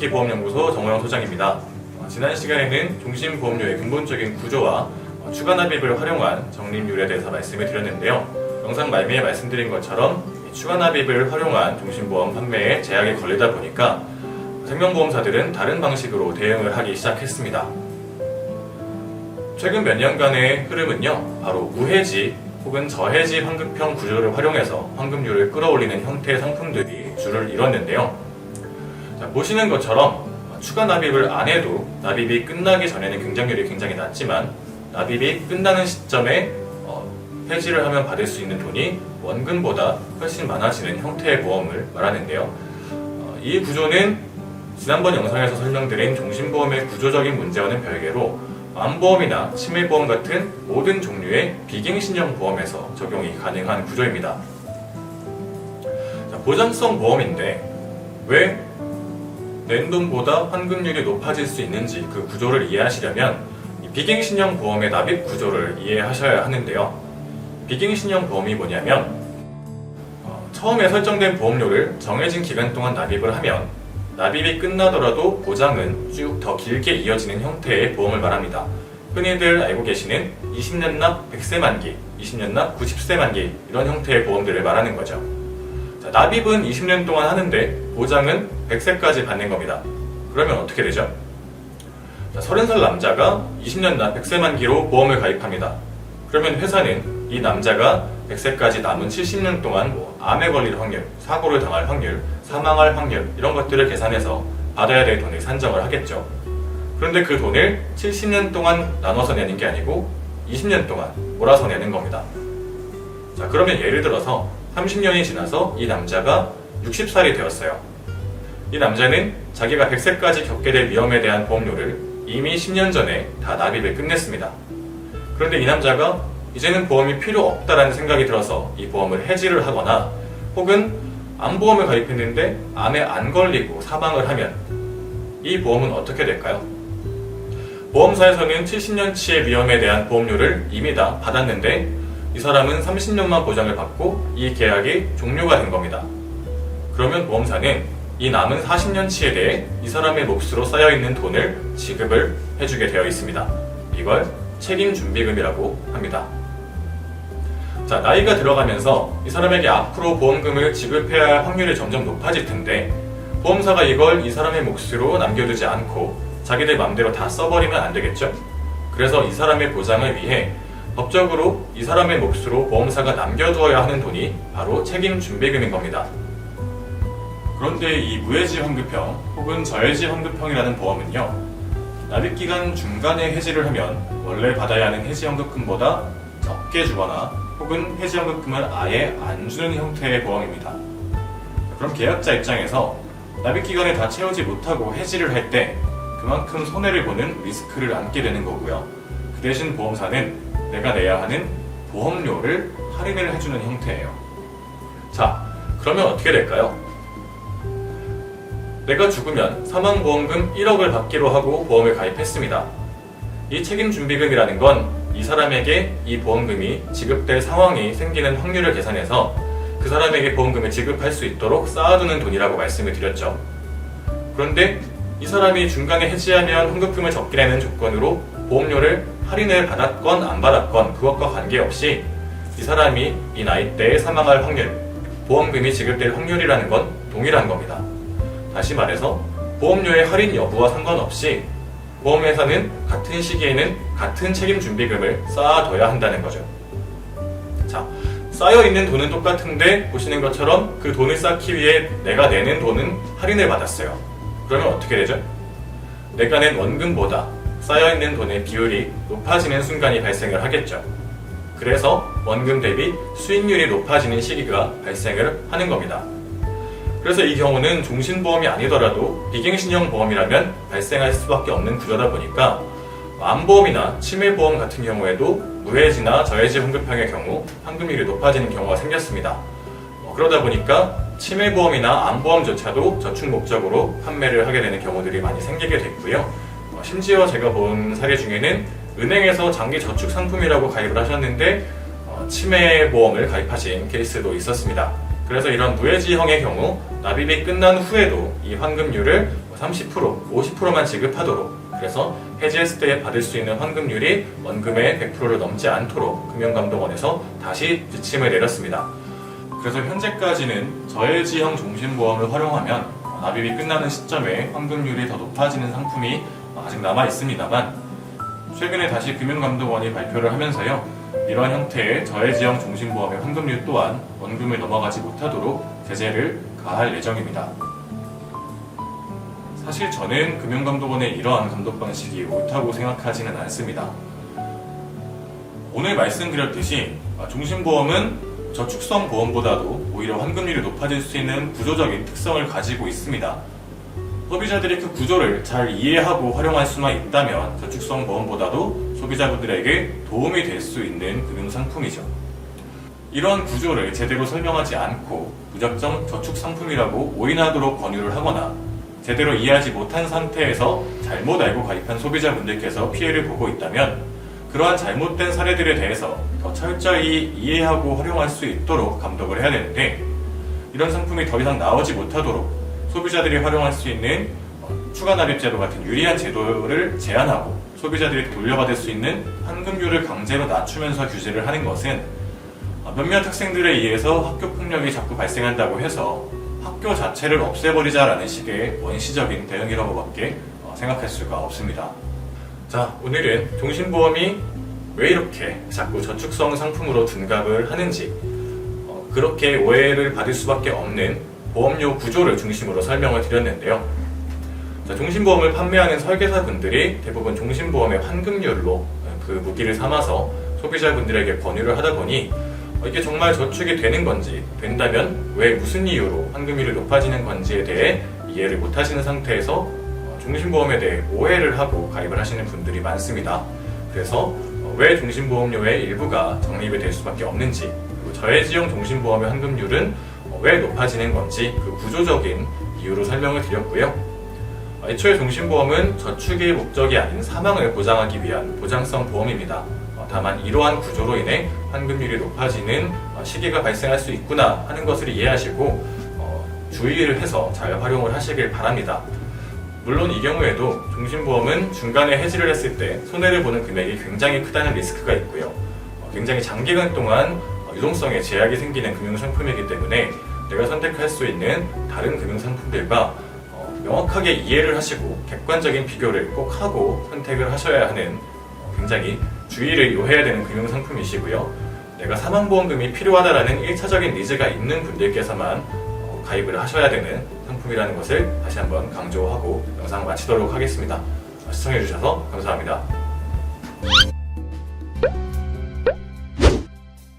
와이키키 보험연구소 정호영 소장입니다. 어, 지난 시간에는 종신보험료의 근본적인 구조와 어, 추가 납입을 활용한 적립률에 대해서 말씀을 드렸는데요. 영상 말미에 말씀드린 것처럼 이 추가 납입을 활용한 종신보험 판매에 제약이 걸리다 보니까 생명보험사들은 다른 방식으로 대응을 하기 시작했습니다. 최근 몇 년간의 흐름은요, 바로 무해지 혹은 저해지 환급형 구조를 활용해서 환급률을 끌어올리는 형태의 상품들이 줄을 이뤘는데요. 자, 보시는 것처럼 추가 납입을 안 해도 납입이 끝나기 전에는 경쟁률이 굉장히 낮지만 납입이 끝나는 시점에 어, 폐지를 하면 받을 수 있는 돈이 원금보다 훨씬 많아지는 형태의 보험을 말하는데요. 어, 이 구조는 지난번 영상에서 설명드린 종신보험의 구조적인 문제와는 별개로 암보험이나 치매보험 같은 모든 종류의 비갱신형 보험에서 적용이 가능한 구조입니다. 자, 보장성 보험인데 왜 낸 돈보다 환급률이 높아질 수 있는지 그 구조를 이해하시려면 이 비갱신형 보험의 납입 구조를 이해하셔야 하는데요. 비갱신형 보험이 뭐냐면 어, 처음에 설정된 보험료를 정해진 기간 동안 납입을 하면 납입이 끝나더라도 보장은 쭉 더 길게 이어지는 형태의 보험을 말합니다. 흔히들 알고 계시는 20년 납 100세 만기, 20년 납 90세 만기 이런 형태의 보험들을 말하는 거죠. 자, 납입은 20년 동안 하는데 보장은 100세까지 받는 겁니다. 그러면 어떻게 되죠? 자, 30살 남자가 20년 납 100세 만기로 보험을 가입합니다. 그러면 회사는 이 남자가 100세까지 남은 70년 동안 뭐 암에 걸릴 확률, 사고를 당할 확률, 사망할 확률 이런 것들을 계산해서 받아야 될 돈을 산정을 하겠죠. 그런데 그 돈을 70년 동안 나눠서 내는 게 아니고 20년 동안 몰아서 내는 겁니다. 자, 그러면 예를 들어서 30년이 지나서 이 남자가 60살이 되었어요. 이 남자는 자기가 100세까지 겪게 될 위험에 대한 보험료를 이미 10년 전에 다 납입을 끝냈습니다. 그런데 이 남자가 이제는 보험이 필요 없다라는 생각이 들어서 이 보험을 해지를 하거나 혹은 암보험을 가입했는데 암에 안 걸리고 사망을 하면 이 보험은 어떻게 될까요? 보험사에서는 70년치의 위험에 대한 보험료를 이미 다 받았는데 이 사람은 30년만 보장을 받고 이 계약이 종료가 된 겁니다. 그러면 보험사는 이 남은 40년치에 대해 이 사람의 몫으로 쌓여있는 돈을 지급을 해주게 되어 있습니다. 이걸 책임준비금이라고 합니다. 자, 나이가 들어가면서 이 사람에게 앞으로 보험금을 지급해야 할 확률이 점점 높아질 텐데 보험사가 이걸 이 사람의 몫으로 남겨두지 않고 자기들 맘대로 다 써버리면 안 되겠죠? 그래서 이 사람의 보장을 위해 법적으로 이 사람의 몫으로 보험사가 남겨두어야 하는 돈이 바로 책임 준비금인 겁니다. 그런데 이 무해지 환급형 혹은 저해지 환급형이라는 보험은요 납입 기간 중간에 해지를 하면 원래 받아야 하는 해지연금금보다 적게 주거나 혹은 해지연금금을 아예 안 주는 형태의 보험입니다. 그럼 계약자 입장에서 납입 기간을 다 채우지 못하고 해지를 할 때 그만큼 손해를 보는 리스크를 안게 되는 거고요. 그 대신 보험사는 내가 내야 하는 보험료를 할인을 해주는 형태예요. 자, 그러면 어떻게 될까요? 내가 죽으면 사망보험금 1억을 받기로 하고 보험을 가입했습니다. 이 책임준비금이라는 건 이 사람에게 이 보험금이 지급될 상황이 생기는 확률을 계산해서 그 사람에게 보험금을 지급할 수 있도록 쌓아두는 돈이라고 말씀을 드렸죠. 그런데 이 사람이 중간에 해지하면 환급금을 적게 내는 조건으로 보험료를 할인을 받았건 안 받았건 그것과 관계없이 이 사람이 이 나이대에 사망할 확률, 보험금이 지급될 확률이라는 건 동일한 겁니다. 다시 말해서 보험료의 할인 여부와 상관없이 보험회사는 같은 시기에는 같은 책임 준비금을 쌓아둬야 한다는 거죠. 자, 쌓여 있는 돈은 똑같은데 보시는 것처럼 그 돈을 쌓기 위해 내가 내는 돈은 할인을 받았어요. 그러면 어떻게 되죠? 내가 낸 원금보다 쌓여 있는 돈의 비율이 높아지는 순간이 발생을 하겠죠. 그래서 원금 대비 수익률이 높아지는 시기가 발생을 하는 겁니다. 그래서 이 경우는 종신보험이 아니더라도 비갱신형 보험이라면 발생할 수밖에 없는 구조다 보니까 암보험이나 치매보험 같은 경우에도 무해지나 저해지 환급형의 경우 환급률이 높아지는 경우가 생겼습니다. 어, 그러다 보니까 치매보험이나 암보험조차도 저축 목적으로 판매를 하게 되는 경우들이 많이 생기게 됐고요. 어, 심지어 제가 본 사례 중에는 은행에서 장기 저축 상품이라고 가입을 하셨는데 어, 치매보험을 가입하신 케이스도 있었습니다. 그래서 이런 무해지형의 경우 납입이 끝난 후에도 이 환급률을 30%, 50%만 지급하도록 그래서 해지했을 때 받을 수 있는 환급률이 원금의 100%를 넘지 않도록 금융감독원에서 다시 지침을 내렸습니다. 그래서 현재까지는 저해지형 종신보험을 활용하면 납입이 끝나는 시점에 환급률이 더 높아지는 상품이 아직 남아 있습니다만 최근에 다시 금융감독원이 발표를 하면서요 이러한 형태의 저해지형 종신보험의 환급률 또한 원금을 넘어가지 못하도록 제재를 가할 예정입니다. 사실 저는 금융감독원의 이러한 감독 방식이 옳다고 생각하지는 않습니다. 오늘 말씀드렸듯이 종신보험은 저축성 보험보다도 오히려 환급률이 높아질 수 있는 구조적인 특성을 가지고 있습니다. 소비자들이 그 구조를 잘 이해하고 활용할 수만 있다면 저축성 보험보다도 소비자분들에게 도움이 될 수 있는 금융상품이죠. 이러한 구조를 제대로 설명하지 않고 무작정 저축 상품이라고 오인하도록 권유를 하거나 제대로 이해하지 못한 상태에서 잘못 알고 가입한 소비자분들께서 피해를 보고 있다면 그러한 잘못된 사례들에 대해서 더 철저히 이해하고 활용할 수 있도록 감독을 해야 되는데 이런 상품이 더 이상 나오지 못하도록 소비자들이 활용할 수 있는 어, 추가 납입 제도 같은 유리한 제도를 제한하고 소비자들이 돌려받을 수 있는 환급률을 강제로 낮추면서 규제를 하는 것은 어, 몇몇 학생들에 의해서 학교 폭력이 자꾸 발생한다고 해서 학교 자체를 없애버리자라는 식의 원시적인 대응이라고밖에 어, 생각할 수가 없습니다. 자, 오늘은 종신보험이 왜 이렇게 자꾸 저축성 상품으로 둔갑을 하는지 어, 그렇게 오해를 받을 수밖에 없는 보험료 구조를 중심으로 설명을 드렸는데요. 자, 종신보험을 판매하는 설계사분들이 대부분 종신보험의 환급률로 어, 그 무기를 삼아서 소비자분들에게 권유를 하다 보니 어, 이게 정말 저축이 되는 건지 된다면 왜 무슨 이유로 환급률이 높아지는 건지에 대해 이해를 못 하시는 상태에서 어, 종신보험에 대해 오해를 하고 가입을 하시는 분들이 많습니다. 그래서 어, 왜 종신보험료의 일부가 적립이 될 수밖에 없는지 그리고 저해지형 종신보험의 환급률은 어, 왜 높아지는 건지 그 구조적인 이유로 설명을 드렸고요. 어, 애초에 종신보험은 저축의 목적이 아닌 사망을 보장하기 위한 보장성 보험입니다. 어, 다만 이러한 구조로 인해 환급률이 높아지는 어, 시기가 발생할 수 있구나 하는 것을 이해하시고 어, 주의를 해서 잘 활용을 하시길 바랍니다. 물론 이 경우에도 종신보험은 중간에 해지를 했을 때 손해를 보는 금액이 굉장히 크다는 리스크가 있고요. 어, 굉장히 장기간 동안 어, 유동성에 제약이 생기는 금융상품이기 때문에 내가 선택할 수 있는 다른 금융 상품들과 어, 명확하게 이해를 하시고 객관적인 비교를 꼭 하고 선택을 하셔야 하는 어, 굉장히 주의를 요해야 되는 금융 상품이시고요. 내가 사망보험금이 필요하다라는 1차적인 니즈가 있는 분들께서만 어, 가입을 하셔야 되는 상품이라는 것을 다시 한번 강조하고 영상 마치도록 하겠습니다. 시청해주셔서 감사합니다.